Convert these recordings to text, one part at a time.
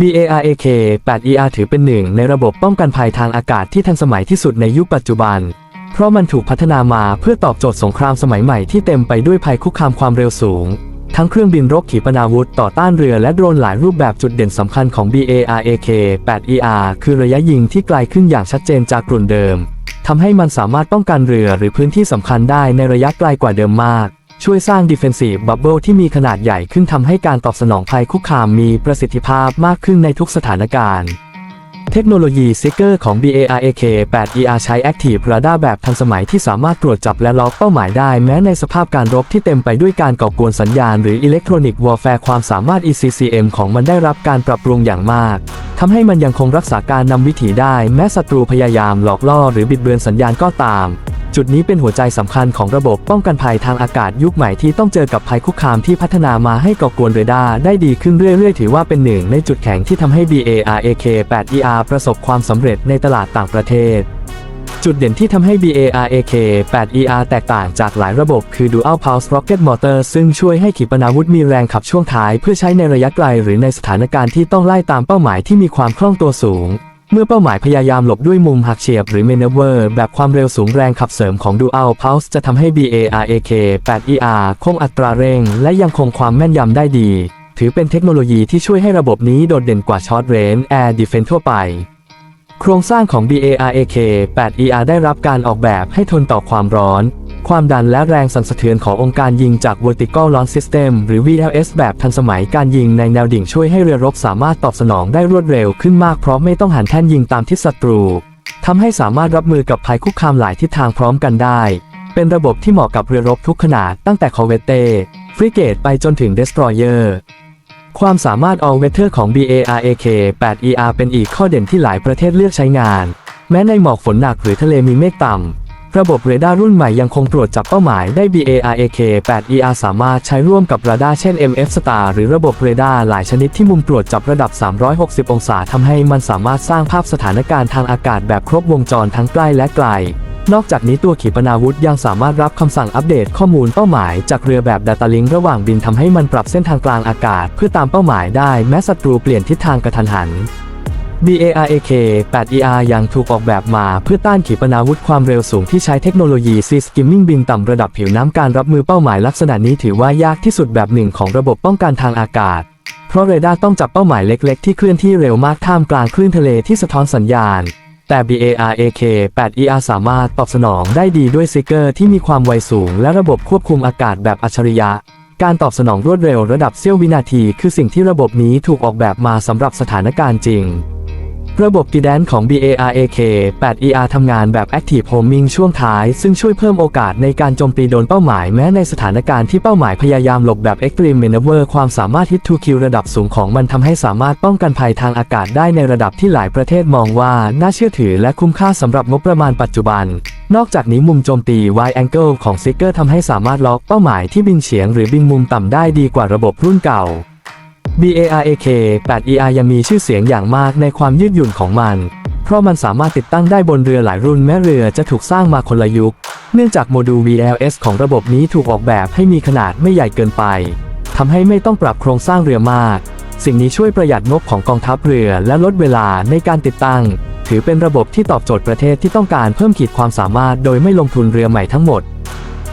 BARAK 8ER ถือเป็นหนึ่งในระบบป้องกันภัยทางอากาศที่ทันสมัยที่สุดในยุคปัจจุบัน เพราะมันถูกพัฒนามาเพื่อตอบโจทย์สงครามสมัยใหม่ที่เต็มไปด้วยภัยคุกคามความเร็วสูง ทั้งเครื่องบินรบขีปนาวุธต่อต้านเรือและโดรนหลายรูปแบบจุดเด่นสำคัญของ BARAK 8ER คือระยะยิงที่ไกลขึ้นอย่างชัดเจนจากกลุ่นเดิมทำให้มันสามารถป้องกันเรือหรือพื้นที่สำคัญได้ในระยะไกลกว่าเดิมมาก ช่วยสร้าง Defensive Bubble ที่มีขนาดใหญ่ขึ้นทำให้การตอบสนองภัยคุกคามมีประสิทธิภาพมากขึ้นในทุกสถานการณ์เทคโนโลยี Seeker ของ BARAK 8ER ใช้ Active Radar แบบทันสมัยที่สามารถตรวจจับและล็อกเป้าหมายได้แม้ในสภาพการรบที่เต็มไปด้วยการก่อกวนสัญญาณหรือ Electronic Warfare ความสามารถ ECCM ของมันได้รับการปรับปรุงอย่างมาก ทำให้มันยังคงรักษาการนำวิถีได้ แม้ศัตรูพยายามหลอกล่อหรือบิดเบือนสัญญาณก็ตาม จุดนี้เป็นหัวใจสำคัญของระบบป้องกันภัยทางอากาศยุคใหม่ที่ต้องเจอกับภัยคุกคามที่พัฒนามาให้ก่อกวนเรดาร์ได้ดีขึ้นเรื่อยๆ ถือว่าเป็นหนึ่งในจุดแข็งที่ทำให้ BARAK 8ER ประสบความสำเร็จในตลาดต่างประเทศจุดเด่นที่ทำให้ BARAK 8ER แตกต่างจากหลายระบบคือ Dual Pulse Rocket Motor ซึ่งช่วยให้ขีปนาวุธมีแรงขับช่วงท้าย เพื่อใช้ในระยะไกลหรือในสถานการณ์ที่ต้องไล่ตามเป้าหมายที่มีความคล่องตัวสูง เมื่อเป้าหมายพยายามหลบด้วยมุมหักเฉียบหรือ Maneuver แบบความเร็วสูงแรงขับเสริมของ Dual Pulse จะทำให้ BARAK 8ER คงอัตราเร่ง และยังคงความแม่นยำได้ดี ถือเป็นเทคโนโลยีที่ช่วยให้ระบบนี้โดดเด่นกว่า Short Range Air Defense ทั่วไป โครงสร้างของ BARAK 8ER ได้รับการออกแบบให้ทนต่อความร้อน ความดันและแรงสั่นสะเทือนขององค์การยิงจาก Vertical Launch System หรือ VLS แบบทันสมัยการยิงในแนวดิ่งช่วยให้เรือรบสามารถตอบสนองได้รวดเร็วขึ้นมากเพราะไม่ต้องหันแท่นยิงตามทิศศัตรูทำให้สามารถรับมือกับภัยคุกคามหลายทิศทางพร้อมกันได้ เป็นระบบที่เหมาะกับเรือรบทุกขนาดตั้งแต่คอเวตเต้ฟริเกตไปจนถึงเดสตรอยเออร์ความสามารถ all weather ของ BARAK 8ER เป็นอีกข้อเด่นที่หลายประเทศเลือกใช้งาน แม้ในหมอกฝนหนักหรือทะเลมีเมฆต่ำ ระบบเรดาร์รุ่นใหม่ยังคงตรวจจับเป้าหมายได้ BARAK 8ER สามารถใช้ร่วมกับเรดาร์เช่น MF Star หรือระบบเรดาร์หลายชนิดที่มุมตรวจจับระดับ 360 องศาทำให้มันสามารถสร้างภาพสถานการณ์ทางอากาศแบบครบวงจรทั้งใกล้และไกล นอกจากนี้ตัวขีปนาวุธยังสามารถรับคำสั่งอัปเดตข้อมูลเป้าหมายจากเรือแบบ Data Link ระหว่างบินทำให้มันปรับเส้นทางกลางอากาศ เพื่อตามเป้าหมายได้แม้ศัตรูเปลี่ยนทิศทางกระทันหัน BARAK 8ER ยังถูกออกแบบมาเพื่อต้านขีปนาวุธความเร็วสูงที่ใช้เทคโนโลยี Sea Skimming บินต่ำระดับผิวน้ำการรับมือเป้าหมายลักษณะนี้ถือว่ายากที่สุดแบบหนึ่งของระบบป้องกันทางอากาศ เพราะเรดาร์ต้องจับเป้าหมายเล็ก ๆ ที่เคลื่อนที่เร็วมากท่ามกลางคลื่นทะเลที่สะท้อนสัญญาณ แต่ BARAK 8ER สามารถตอบสนองได้ดีด้วยซิกเกอร์ที่มีความไวสูง และระบบควบคุมอากาศแบบอัจฉริยะการตอบสนองรวดเร็วระดับเสี้ยววินาที คือสิ่งที่ระบบนี้ถูกออกแบบมาสำหรับสถานการณ์จริง ระบบกีแดนของ BARAK 8ER ทำงานแบบ Active Homing ช่วงท้าย ซึ่งช่วยเพิ่มโอกาสในการโจมตีโดนเป้าหมายแม้ในสถานการณ์ที่เป้าหมายพยายามหลบแบบ Extreme Maneuver ความสามารถ Hit to Kill ระดับสูงของมันทำให้สามารถป้องกันภัยทางอากาศได้ในระดับที่หลายประเทศมองว่า น่าเชื่อถือและคุ้มค่าสำหรับงบประมาณปัจจุบัน นอกจากนี้มุมโจมตี Wide Angle ของ Seeker ทำให้สามารถล็อกเป้าหมายที่บินเฉียงหรือบินมุมต่ำได้ดีกว่าระบบรุ่นเก่า BARAK 8ER ยังมีชื่อเสียงอย่างมากในความยืดหยุ่นของมัน เพราะมันสามารถติดตั้งได้บนเรือหลายรุ่นแม้เรือจะถูกสร้างมาคนละยุค เนื่องจากโมดูล VLS ของระบบนี้ถูกออกแบบให้มีขนาดไม่ใหญ่เกินไป ทำให้ไม่ต้องปรับโครงสร้างเรือมาก สิ่งนี้ช่วยประหยัดงบของกองทัพเรือและลดเวลาในการติดตั้ง ถือเป็นระบบที่ตอบโจทย์ประเทศที่ต้องการเพิ่มขีดความสามารถ โดยไม่ลงทุนเรือใหม่ทั้งหมด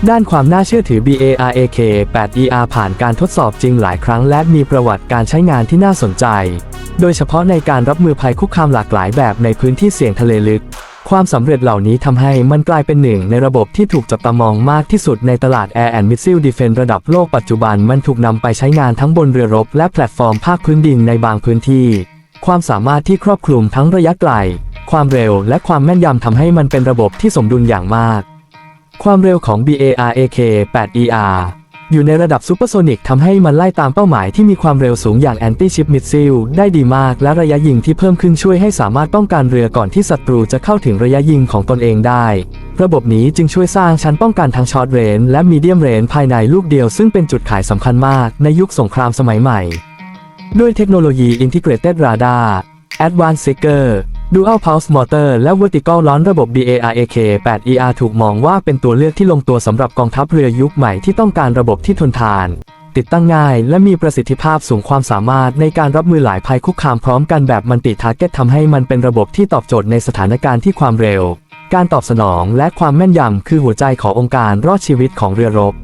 ด้านความน่าเชื่อถือ BARAK 8ER ผ่านการทดสอบจริงหลายครั้งและมีประวัติการใช้งานที่น่าสนใจ โดยเฉพาะในการรับมือภัยคุกคามหลากหลายแบบในพื้นที่เสี่ยงทะเลลึก ความสำเร็จเหล่านี้ทำให้มันกลายเป็นหนึ่งในระบบที่ถูกจับตามองมากที่สุดในตลาด Air and Missile Defense ระดับโลกปัจจุบันมันถูกนำไปใช้งานทั้งบนเรือรบและแพลตฟอร์มภาคพื้นดินในบางพื้นที่ ความสามารถที่ครอบคลุมทั้งระยะไกล ความเร็วและความแม่นยำทำให้มันเป็นระบบที่สมดุลอย่างมาก ความเร็วของ BARAK 8ER อยู่ในระดับซูเปอร์โซนิกทำให้มันไล่ตามเป้าหมายที่มีความเร็วสูงอย่างแอนตี้ชิปมิดซิลได้ดีมาก และระยะยิงที่เพิ่มขึ้นช่วยให้สามารถป้องกันเรือก่อนที่ศัตรูจะเข้าถึงระยะยิงของตนเองได้ ระบบนี้จึงช่วยสร้างชั้นป้องกันทั้งช็อตเรนและมีเดียมเรนภายในลูกเดียวซึ่งเป็นจุดขายสำคัญมากในยุคสงครามสมัยใหม่ ด้วยเทคโนโลยี Integrated Radar Advanced Seeker Dual Pulse Motor และ Vertical Launch ระบบ BARAK 8ER ถูกมองว่าเป็นตัวเลือกที่ลงตัวสำหรับกองทัพเรือยุคใหม่ที่ต้องการระบบที่ทนทาน ติดตั้งง่ายและมีประสิทธิภาพสูงความสามารถในการรับมือหลายภัยคุกคามพร้อมกันแบบมันติทาร์เก็ตทำให้มันเป็นระบบที่ตอบโจทย์ในสถานการณ์ที่ความเร็ว การตอบสนองและความแม่นยำคือหัวใจขององค์การรอดชีวิตของเรือรบ